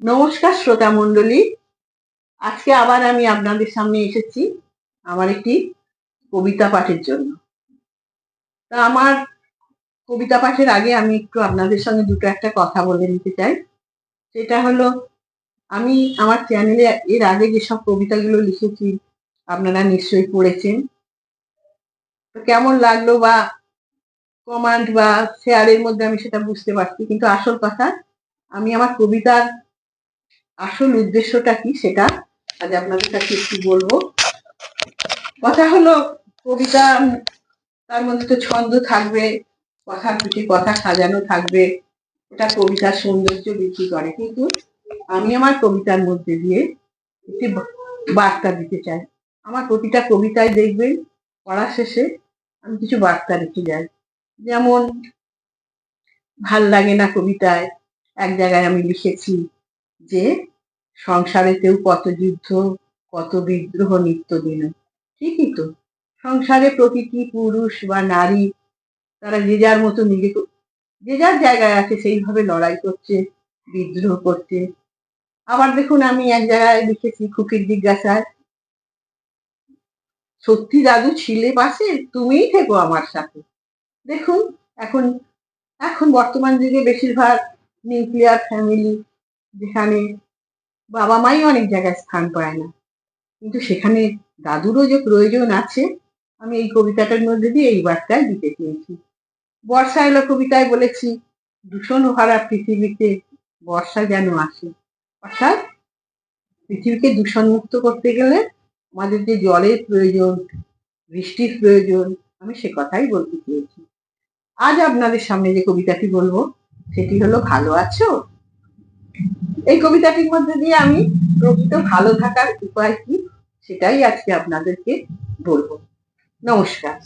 নমস্কার, শ্রোতা মণ্ডলী। আজকে আবার আমি আপনাদের সামনে এসেছি আমার একটি কবিতা পাঠের জন্য। তা আমার কবিতা পাঠের আগে আমি একটু আপনাদের সঙ্গে দুটো একটা কথা বলে নিতে চাই। সেটা হলো, আমি আমার চ্যানেলে এর আগে যেসব কবিতাগুলো লিখেছি, আপনারা নিশ্চয়ই পড়েছেন। তো কেমন লাগল বা কমান্ড বা শেয়ারের মধ্যে আমি সেটা বুঝতে পারছি, কিন্তু আসল কথা, আমি আমার কবিতার আসল উদ্দেশ্যটা কি সেটা আজ আপনাদের কাছে একটু বলব। কথা হলো, কবিতা, তার মধ্যে তো ছন্দ থাকবে কথার পিঠে কথা সাজানো থাকবে, এটা কবিতার সৌন্দর্য বৃদ্ধি করে। কিন্তু আমি আমার কবিতার মধ্যে দিয়ে একটি বার্তা দিতে চাই। আমার প্রতিটা কবিতায় দেখবেন পড়ার শেষে আমি কিছু বার্তা রেখে যাই। যেমন, ভালো লাগে না কবিতায়, এক জায়গায় আমি লিখেছি যে সংসারেতেও কত যুদ্ধ, কত বিদ্রোহ নিত্যদিন ঠিকই তো। সংসারে প্রতিটি পুরুষ বা নারী, তারা যে যার মতো নিজে যে যার জায়গায় আছে সেইভাবে লড়াই করছে, বিদ্রোহ করছে। আবার দেখুন, আমি এক জায়গায় লিখেছি খুকির জিজ্ঞাসায়, সত্যি দাদু, ছিলে পাশে? তুমিই থেকো আমার সাথে। দেখুন, এখন এখন বর্তমান যুগে বেশিরভাগ নিউক্লিয়ার ফ্যামিলি যেখানে বাবা মাই অনেক জায়গায় স্থান পায় না। কিন্তু সেখানে দাদুরও যে প্রয়োজন আছে, আমি এই কবিতাটার মধ্যে দিয়ে এই বার্তায় দিতে চেয়েছি বর্ষা এলো কবিতায় বলেছি, দূষণ ভরা পৃথিবীতে বর্ষা যেন আসে। অর্থাৎ পৃথিবীকে দূষণ মুক্ত করতে গেলে আমাদের যে জলের প্রয়োজন, বৃষ্টির প্রয়োজন, আমি সে কথাই বলতে চেয়েছি আজ আপনাদের সামনে যে কবিতাটি বলব, সেটি হলো, ভালো আছো? এই কবিতাটির মধ্যে দিয়ে আমি প্রকৃত ভালো থাকার উপায় কি সেটাই আজকে আপনাদেরকে বলব। নমস্কার।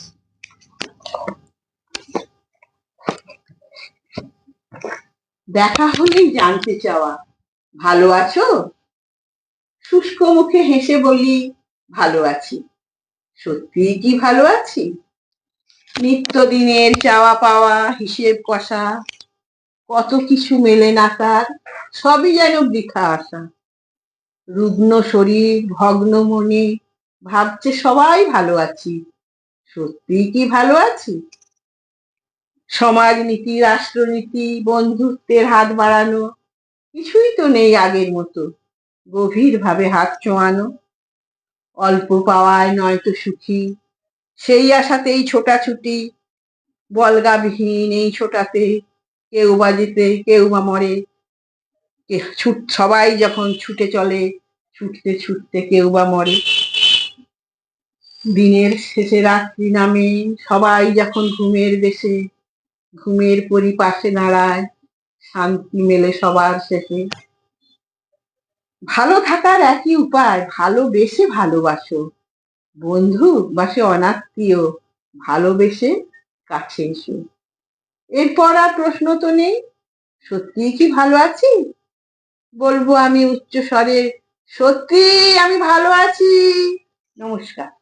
দেখা হলেই জানতে চাওয়া, ভালো আছো? শুষ্ক মুখে হেসে বলি, ভালো আছি। সত্যি কি ভালো আছি? নিত্যদিনের চাওয়া পাওয়া, হিসেব কষা কত কিছু মেলে না তার, সবই যেন বৃথা আসা রুগ্ন শরীর, ভগ্ন মনে, ভাবছে সবাই ভালো আছি। সত্যি কি ভালো আছি? সমাজনীতি রাষ্ট্রনীতি, বন্ধুত্বের হাত বাড়ানো, কিছুই তো নেই আগের মতো। গভীর ভাবে হাত চোয়ানো অল্প পাওয়ায় নয়তো সুখী। সেই আশাতেই ছোটাছুটি, বলগাবিহীন এই ছোটাতে কেউ বা যেতে কেউ বা মরে। ছুট, সবাই যখন ছুটে চলে, ছুটতে ছুটতে কেউ বা মরে। দিনের শেষে রাত্রি নামে সবাই যখন ঘুমের দেশে ঘুমের পরিপাশে দাঁড়ায়, শান্তি মেলে সবার শেষে। ভালো থাকার একই উপায়, ভালোবেসে ভালোবাসো। বন্ধু বাসে অনাত্মীয়, ভালোবেসে কাছে এসো। এরপর আর প্রশ্ন তো নেই। সত্যি কি ভালো আছি? বলব আমি উচ্চ স্বরে সত্যি আমি ভালো আছি। নমস্কার।